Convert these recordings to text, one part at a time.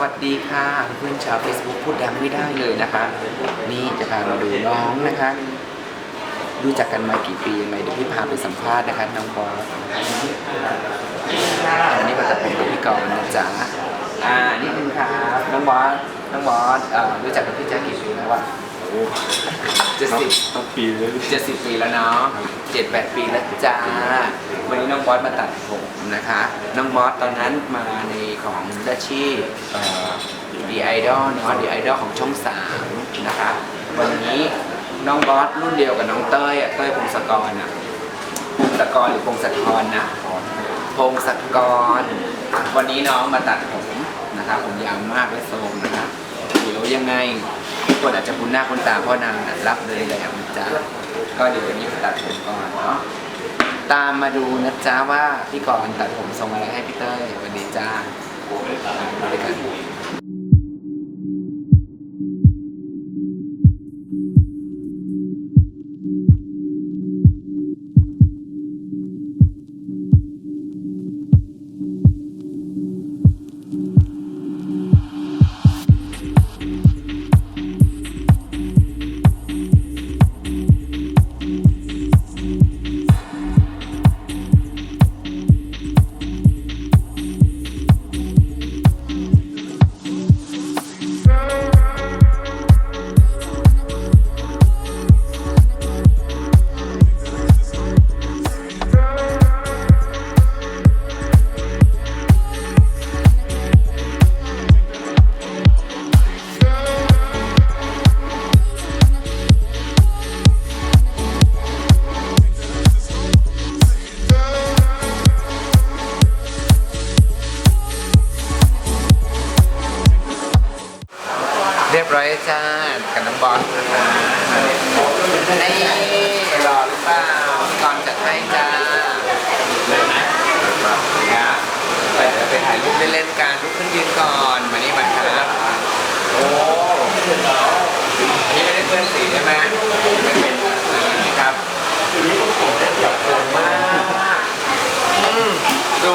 วัสดีค่ะเพื่อนชาว Facebook พูดดังไม่ได้เลยนะคะ นี่จะพามาดูน้องนะคะ รู้จักกันมากี่ปียังไงเดี๋ยวพี่พาไปสัมภาษณ์นะคะน้องบอสค่ะวันนี้ก็จะเป็นกับพี่กรณ์นะจ๊ะอ่านี่นึงครับน้องบอสน้องบอสเอ่อรู้จักกับพี่แจ๊คกี่ปีแล้ววะ จะสิบตั้งปีเลย เจ็ดสิบปีแล้วเนาะเจ็ดแปดปีแล้วจ้า วันนี้น้องบอสมาตัดผมนะคะ น้องบอสตอนนั้นมาในของดัชชี่ดีไอดอลเนาะดีไอดอลของช่องสามนะคะ วันนี้น้องบอสรุ่นเดียวกับน้องเต้ยอะเต้ยพงศกรอะพงศกรหรือพงศธรนะพงศกร วันนี้น้องมาตัดผมนะคะผมยาวมากและทรงนะคะเดี๋ยวยังไงทุก คนอาจจะคุ้นหน้าคุ้นตาเพราะนางน่ะรับเลยแล้วนะจ๊ะก็เดี๋ยววันนี้ไปตัดผมก่อนเนาะตามมาดูนะจ๊ะว่าพี่กรณ์ตัดผมทรงอะไรให้พี่เต้ยวันนี้จ้าดูด้วยกัน เรียบร้อยจ้ากับน้ำบอลนี่รอหรือเปล่าตอนจัดให้จ้าเลยไหมาครับไปเดี๋ยวไปถ่ายรูปเล่นๆกันลุกขึ้นยืนก่อนมานี่มาครับโอ้ยนี่ไม่ได้เพื่อนสีใช่ไหมไม่เป็นนะครับทีนี้ผมผมได้จับงมากอืมดู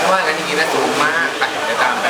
ถ้าว่ากันอย่างนี้นะสูงมากไปเดี๋ยวตามไป